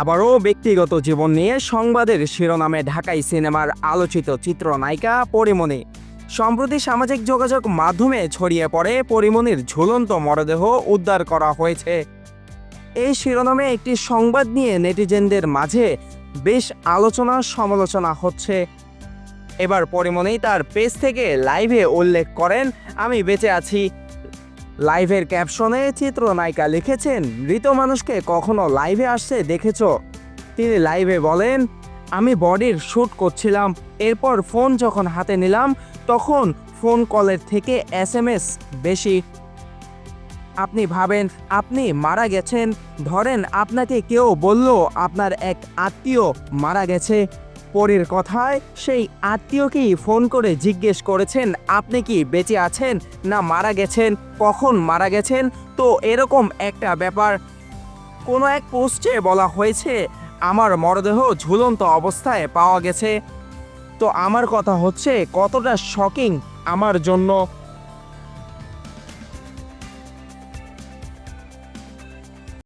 আবারও ব্যক্তিগত জীবন নিয়ে সংবাদের শিরোনামে ঢাকাই সিনেমার আলোচিত চিত্রনায়িকা পরিমণি। সম্প্রতি সামাজিক যোগাযোগ মাধ্যমে ছড়িয়ে পড়ে পরিমণির ঝুলন্ত মরদেহ উদ্ধার করা হয়েছে। এই শিরোনামে একটি সংবাদ নিয়ে নেটিজেনদের মাঝে বেশ আলোচনা সমালোচনা হচ্ছে। এবার পরিমণি তার পেজ থেকে লাইভে উল্লেখ করেন, আমি বেঁচে আছি। লাইভের ক্যাপশনে চিত্রনায়িকা লিখেছেন, মৃত মানুষকে কখনো লাইভে আসছে দেখেছ? তিনি লাইভে বলেন, আমি বডির শ্যুট করছিলাম, এরপর ফোন যখন হাতে নিলাম, তখন ফোন কলের থেকে এস বেশি। আপনি ভাবেন, আপনি মারা গেছেন, ধরেন আপনাকে কেউ বলল, আপনার এক আত্মীয় মারা গেছে। পরের কথায় সেই আত্মীয়কেই ফোন করে জিজ্ঞেস করেছেন, আপনি কি বেঁচে আছেন না মারা গেছেন? কখন মারা গেছেন? তো এরকম একটা ব্যাপার। কোনো এক পোস্টে বলা হয়েছে, আমার মরদেহ ঝুলন্ত অবস্থায় পাওয়া গেছে। তো আমার কথা হচ্ছে, কতটা শকিং আমার জন্য।